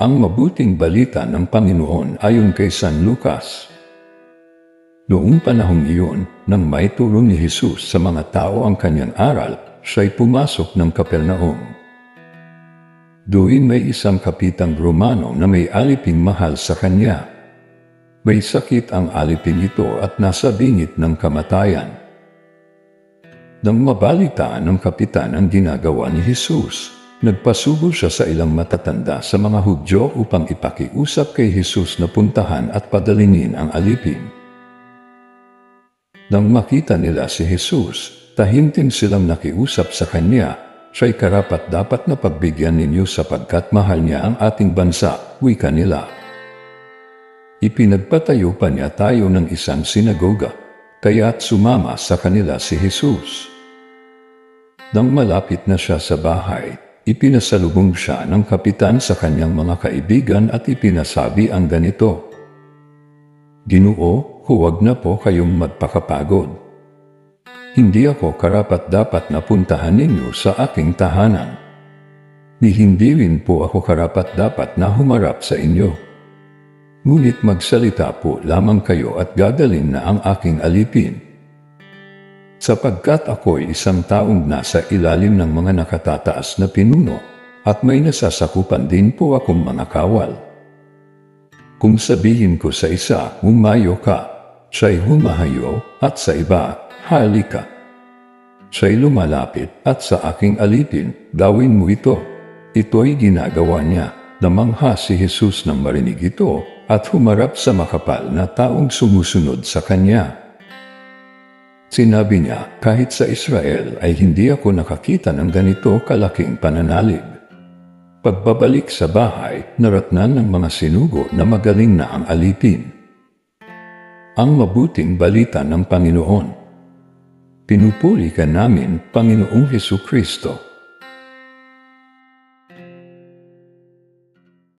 Ang mabuting balita ng Panginoon ayon kay San Lucas. Noong panahong iyon, nang may turo ni Jesus sa mga tao ang kanyang aral, siya'y pumasok ng Kapernaum. Doon may isang kapitang Romano na may aliping mahal sa kanya. May sakit ang alipin ito at nasa bingit ng kamatayan. Nang mabalitaan ng kapitan ang ginagawa ni Jesus, nagpasubo siya sa ilang matatanda sa mga Hudyo upang ipakiusap kay Jesus na puntahan at padalinin ang alipin. Nang makita nila si Jesus, tahimtim silang nakiusap sa kanya, siya'y karapat dapat na pagbigyan ninyo sapagkat mahal niya ang ating bansa, wika nila. Ipinagpatayo pa niya tayo ng isang sinagoga, kaya't sumama sa kanila si Jesus. Nang malapit na siya sa bahay, ipinasalubong siya ng kapitan sa kanyang mga kaibigan at ipinasabi ang ganito, Ginoo, huwag na po kayong magpakapagod. Hindi ako karapat dapat na puntahan ninyo sa aking tahanan. Ni hindi rin po ako karapat dapat na humarap sa inyo. Ngunit magsalita po lamang kayo at gagalin na ang aking alipin. Sapagkat ako'y isang taong nasa ilalim ng mga nakatataas na pinuno at may nasasakupan din po akong mga kawal. Kung sabihin ko sa isa, humayo ka, siya'y humahayo at sa iba, halika. Siya'y lumalapit at sa aking alipin, gawin mo ito. Ito'y ginagawa niya. Namangha si Jesus nang marinig ito at humarap sa makapal na taong sumusunod sa kanya. Sinabi niya, kahit sa Israel ay hindi ako nakakita ng ganito kalaking pananalig. Pagbabalik sa bahay, naratnan ng mga sinugo na magaling na ang alipin. Ang mabuting balita ng Panginoon. Pinupuri ka namin, Panginoong Heso Kristo.